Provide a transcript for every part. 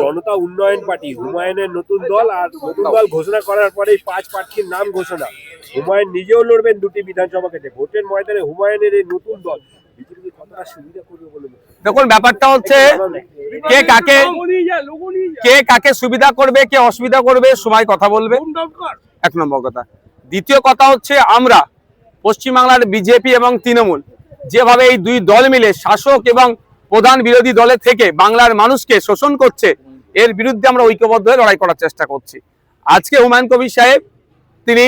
জনতা উন্নয়ন পার্টি হুমায়ুনের নতুন দল আর নতুন দল ঘোষণা করার পরে পাঁচ প্রার্থীর নাম ঘোষণা। হুমায়ুন নিজেও লড়বেন দুটি বিধানসভা কেটে ভোটের ময়দানে হুমায়ুনের এই নতুন দল বিজেপি কতটা সুবিধা করবে বলে? দেখুন ব্যাপারটা হচ্ছে কে কাকে কে কাকে সুবিধা করবে কে অসুবিধা করবে সবাই কথা বলবে। এক নম্বর কথা। দ্বিতীয় কথা হচ্ছে আমরা পশ্চিমবাংলার বিজেপি এবং তৃণমূল যেভাবে এই দুই দল মিলে শাসক এবং প্রধান বিরোধী দলের থেকে বাংলার মানুষকে শোষণ করছে এর বিরুদ্ধে আমরা ঐক্যবদ্ধ হয়ে লড়াই করার চেষ্টা করছি। আজকে হুমায়ুন কবির সাহেব তিনি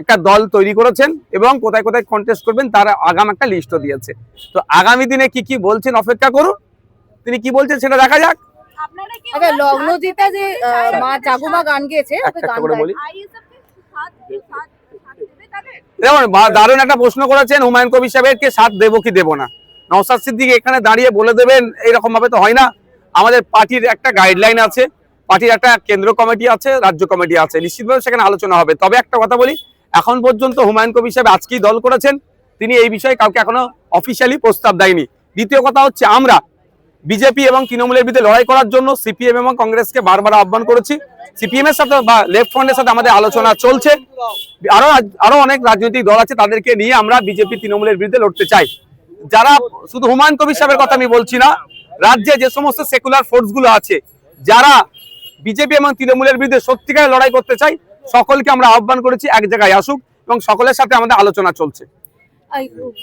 একটা দল তৈরি করেছেন এবং কোথায় কোথায় কন্টেস্ট করবেন তার আগাম একটা লিস্টও দিয়েছে। তো আগামী দিনে কি কি বলছেন অপেক্ষা করুন। তিনি কি বলছেন সেটা দেখা যাক। আচ্ছা লগ্নজিতা যে মা জাগুমা গান গেয়েছে একটা গান একটা করে গায়। বলি। যেমন দারুণ একটা প্রশ্ন করেছেন হুমায়ুন কবির সাহেবকে সাথ দেবো কি দেবো না? নওসাদ সিদ্দিক এখানে দাঁড়িয়ে বলে দেবেন এইরকম ভাবে তো হয় না। আমাদের পার্টির একটা গাইডলাইন আছে, পার্টির একটা কেন্দ্র কমিটি আছে, রাজ্য কমিটি আছে। নিশ্চিতভাবে সেখানে আলোচনা হবে। তবে একটা কথা বলি, এখন পর্যন্ত হুমায়ুন কবির সাহেব আজকেই দল করেছেন, তিনি এই বিষয়ে কাউকে এখনও অফিসিয়ালি প্রস্তাব দেয়নি। দ্বিতীয় কথা হচ্ছে, আমরা বিজেপি এবং তৃণমূলের বিরুদ্ধে লড়াই করার জন্য সিপিএম এবং কংগ্রেসকে বারবার আহ্বান করেছি। সিপিএম এর সাথে বা লেফট ফ্রন্টের সাথে আমাদের আলোচনা চলছে। আরও আরও অনেক রাজনৈতিক দল আছে তাদেরকে নিয়ে আমরা বিজেপি তৃণমূলের বিরুদ্ধে লড়তে চাই। যারা শুধু হুমায়ুন কবির সাহেবের কথা আমি বলছি না রাজ্যে যে সমস্ত সেকুলার ফোর্সগুলো আছে যারা বিজেপি এবং তৃণমূলের বিরুদ্ধে সত্যিকারের লড়াই করতে চাই সকলকে আমরা আহ্বান করেছি এক জায়গায় আসুক এবং সকলের সাথে আমাদের আলোচনা চলছে।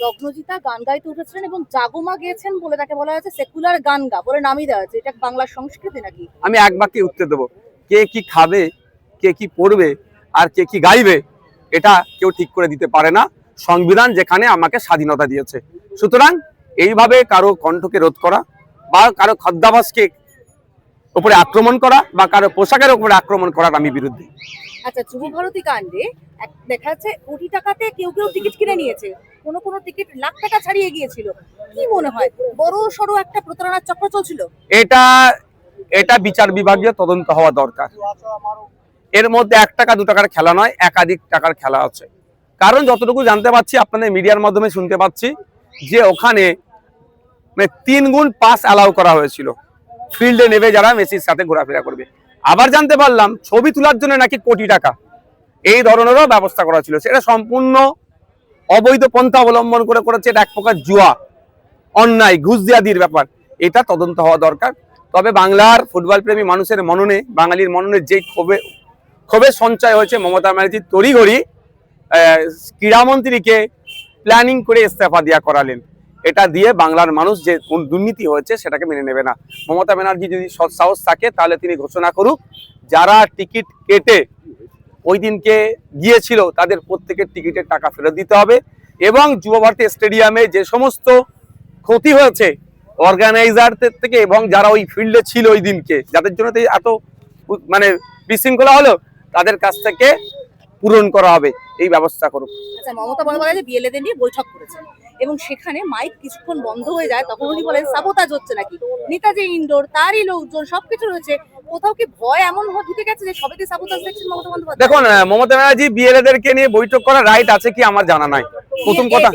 লগ্নজিতা গান গাইতে উঠেছিলেন এবং জাগুমা গেয়েছেন বলে তাকে বলা হয়েছে সেকুলার গান গা বলে নামই দেওয়া হয়েছে। এটা বাংলার সংস্কৃতি নাকি? আমি এক বাক্যে উত্তর দেবো। কে কি খাবে কে কি পড়বে আর কে কি গাইবে এটা কেউ ঠিক করে দিতে পারে না। সংবিধান যেখানে আমাকে স্বাধীনতা দিয়েছে। সুতরাং এইভাবে কারও কণ্ঠকে রোধ করা বা কারও খাদ্যাভাসকে উপরে আক্রমণ করা বা কারও পোশাকের উপরে আক্রমণ করার আমি বিরুদ্ধে। আচ্ছা যুব ভারতী কাণ্ডে দেখা যাচ্ছে কোটি টাকাতে কেউ কেউ টিকিট কিনে নিয়েছে। কোনো কোনো টিকিট লাখ টাকা ছাড়িয়ে গিয়েছিল। কি মনে হয়? বড় সড়ো একটা প্রতারণার চক্র চলছিল? এটা এটা বিচার বিভাগীয় তদন্ত হওয়া দরকার। এর মধ্যে এক টাকা দু টাকার খেলা নয় একাধিক টাকার খেলা আছে। কারণ যতটুকু জানতে পারছি আপনাদের মিডিয়ার মাধ্যমে শুনতে পাচ্ছি যে ওখানে মানে তিন গুণ পাস অ্যালাউ করা হয়েছিল। ফিল্ডে নেবে যারা মেসির সাথে ঘোরাফেরা করবে। আবার জানতে পারলাম, ছবি তোলার জন্য নাকি কোটি টাকা। এই ধরনেরও ব্যবস্থা করা ছিল। সেটা সম্পূর্ণ অবৈধ পন্থা অবলম্বন করে করেছে এটা এক প্রকার জুয়া, অন্যায় ঘুষ দিয়াদির ব্যাপার। এটা তদন্ত হওয়া দরকার। তবে বাংলার ফুটবল প্রেমী মানুষের মননে, বাঙালির মননে যে ক্ষোভে ক্ষোভের সঞ্চয় হয়েছে মমতা ব্যানার্জি তড়িঘড়ি ক্রীড়ামন্ত্রীকে প্ল্যানিং করে ইস্তফা দিয়া করালেন। এটা দিয়ে বাংলার মানুষ যে দুর্নীতি হয়েছে সেটাকে মেনে নেবে না। মমতা ব্যানার্জি যদি সৎ সাহস থাকে, তাহলে তিনি ঘোষণা করুক, যারা টিকিট কেটে ওই দিনকে গিয়েছিল, তাদের প্রত্যেকের টিকিটের টাকা ফেরত দিতে হবে এবং যুব ভারতী স্টেডিয়ামে যে সমস্ত ক্ষতি হয়েছে, অর্গানাইজারদের থেকে এবং যারা ওই ফিল্ডে ছিল ওই দিনকে, যাদের জন্য এত মানে বিশৃঙ্খলা হলো, তাদের কাছ থেকে পূরণ করা হবে, এই ব্যবস্থা করুক। আচ্ছা মমতা বন্দ্যোপাধ্যায় বিএলএদের নিয়ে বৈঠক করেছেন এবং সেখানে মাইক কিছুক্ষণ বন্ধ হয়ে যায় তখন উনি বলেন সাবোতাজ হচ্ছে নাকি? নেতাজি ইনডোর তারই লোকজন সবকিছু রয়েছে। কোথাও কি ভয় এমন ঢুকে গেছে যে সবেতে সাবোতাজ দেখছেন মমতা বন্দ্যোপাধ্যায়? দেখুন মমতা ব্যানার্জি বিএলএদেরকে নিয়ে বৈঠক করার রাইট আছে কি আমার জানা নাই। প্রথম কথা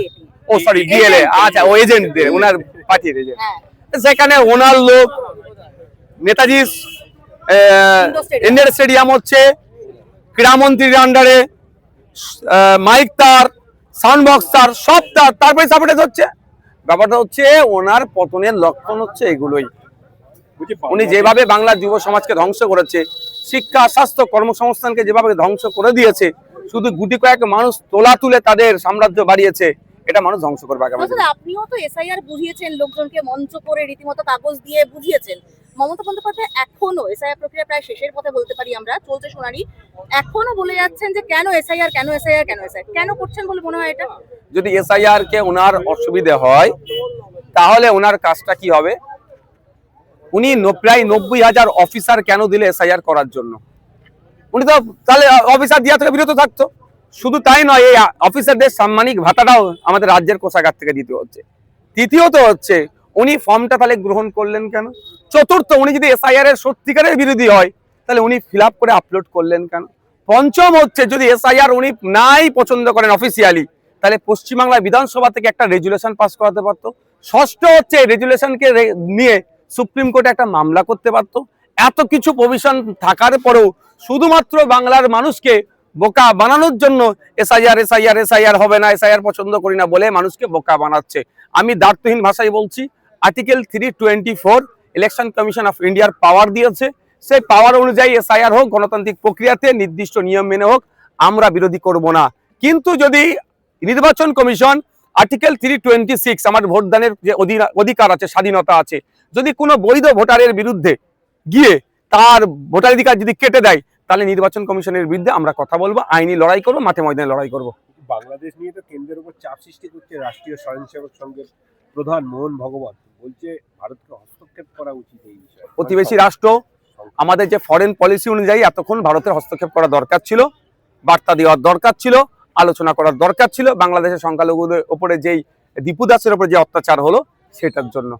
ও সরি বিএলএ আচ্ছা ও এজেন্টদের ওনার পার্টির এজেন্ট হ্যাঁ। সেখানে ওনার লোক নেতাজি ইন্ডিয়ান স্টেডিয়াম হচ্ছে ক্রীড়ামন্ত্রীর আন্ডারে মাইক তার সাউন্ড বক্স তার সব তার তারপরে সাপোর্টেজ হচ্ছে। ব্যাপারটা হচ্ছে ওনার পতনের লক্ষণ হচ্ছে এগুলোই। উনি যেভাবে বাংলার যুব সমাজকে ধ্বংস করেছে, শিক্ষা, স্বাস্থ্য, কর্মসংস্থানকে যেভাবে ধ্বংস করে দিয়েছে, শুধু গুটি কয়েক মানুষ তোলা তুলে তাদের সাম্রাজ্য বাড়িয়েছে এটা মানুষ ধ্বংস করবে আগামী। আসলে আপনিও তো এসআইআর বুঝিয়েছেন লোকজনকে মঞ্চ করে রীতিমতো কাগজ দিয়ে বুঝিয়েছেন। মমতা বন্দ্যোপাধ্যায় এখনও এসআইআর প্রক্রিয়া প্রায় শেষের পথে বলতে পারি আমরা চলছে শুনানি। এখনও বলে যাচ্ছেন যে কেন এসআইআর কেন এসআইআর কেন এসআইআর কেন করছেন বলে মনে হয় এটা? যদি এসআইআর কে ওনার অসুবিধে হয় তাহলে ওনার কাজটা কি হবে? উনি প্রায় নব্বই হাজার অফিসার কেন দিলে এসআইআর করার জন্য? উনি তো তাহলে অফিসার দিয়া থেকে বিরত থাকতো। শুধু তাই নয়, এই অফিসারদের সাম্মানিক ভাতাটাও আমাদের রাজ্যের কোষাগার থেকে দিতে হচ্ছে। তৃতীয়ত হচ্ছে, উনি ফর্মটা তাহলে গ্রহণ করলেন কেন? চতুর্থ, উনি যদি এসআইআর এর সত্যিকারের বিরোধী হয়, তাহলে উনি ফিল করে আপলোড করলেন কেন? পঞ্চম হচ্ছে, যদি এসআইআর উনি নাই পছন্দ করেন অফিসিয়ালি তাহলে পশ্চিমবাংলা বিধানসভা থেকে একটা রেজুলেশন পাস করাতে পারতো। ষষ্ঠ হচ্ছে রেজুলেশনকে নিয়ে সুপ্রিম কোর্টে একটা মামলা করতে পারতো। এত কিছু প্রভিশন থাকার পরেও শুধুমাত্র বাংলার মানুষকে বোকা বানানোর জন্য এসআইআর এসআইআর এসআইআর হবে না, এসআইআর পছন্দ করি না বলে মানুষকে বোকা বানাচ্ছে। আমি দার্থহীন ভাষায় বলছি, article three twenty four election commission of ইন্ডিয়ার পাওয়ার দিয়েছে। সেই পাওয়ার অনুযায়ী এসআইআর হোক, গণতান্ত্রিক প্রক্রিয়াতে নির্দিষ্ট নিয়ম মেনে হোক, আমরা বিরোধী করব না। কিন্তু যদি নির্বাচন commission article three twenty six আমার ভোটদানের যে অধি- অধিকার আছে, স্বাধীনতা আছে, যদি কোনো বৈধ ভোটারের বিরুদ্ধে গিয়ে তার ভোটাধিকার যদি কেটে দেয় তাহলে নির্বাচন কমিশনের বিরুদ্ধে আমরা কথা বলব আইনি লড়াই করব মাঠে ময়দানে লড়াই করব। বাংলাদেশ নিয়ে তো কেন্দ্রের উপর চাপ সৃষ্টি করছে রাষ্ট্রীয় স্বয়ংসেবক সংঘের প্রধান মোহন ভগবত। বলছে ভারতকে হস্তক্ষেপ করা উচিত এই বিষয়ে। প্রতিবেশী রাষ্ট্র আমাদের যে ফরেন পলিসি অনুযায়ী এতক্ষণ ভারতের হস্তক্ষেপ করা দরকার ছিল বার্তা দেওয়ার দরকার ছিল আলোচনা করার দরকার ছিল বাংলাদেশের সংখ্যালঘুদের ওপরে যেই দীপু দাসের ওপরে যে অত্যাচার হলো সেটার জন্য।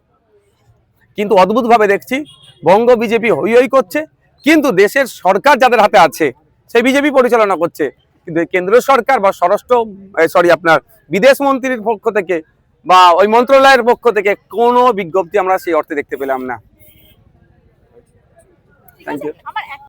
কিন্তু অদ্ভুতভাবে দেখছি বঙ্গ বিজেপি হই হই করছে কিন্তু দেশের সরকার যাদের হাতে আছে সে বিজেপি পরিচালনা করছে। কিন্তু কেন্দ্রীয় কেন্দ্র সরকার বা স্বরাষ্ট্র সরি আপনার বিদেশ মন্ত্রীর পক্ষ থেকে বা ওই মন্ত্রণালয়ের পক্ষ থেকে কোনো বিজ্ঞপ্তি আমরা সেই অর্থে দেখতে পেলাম না। Thank you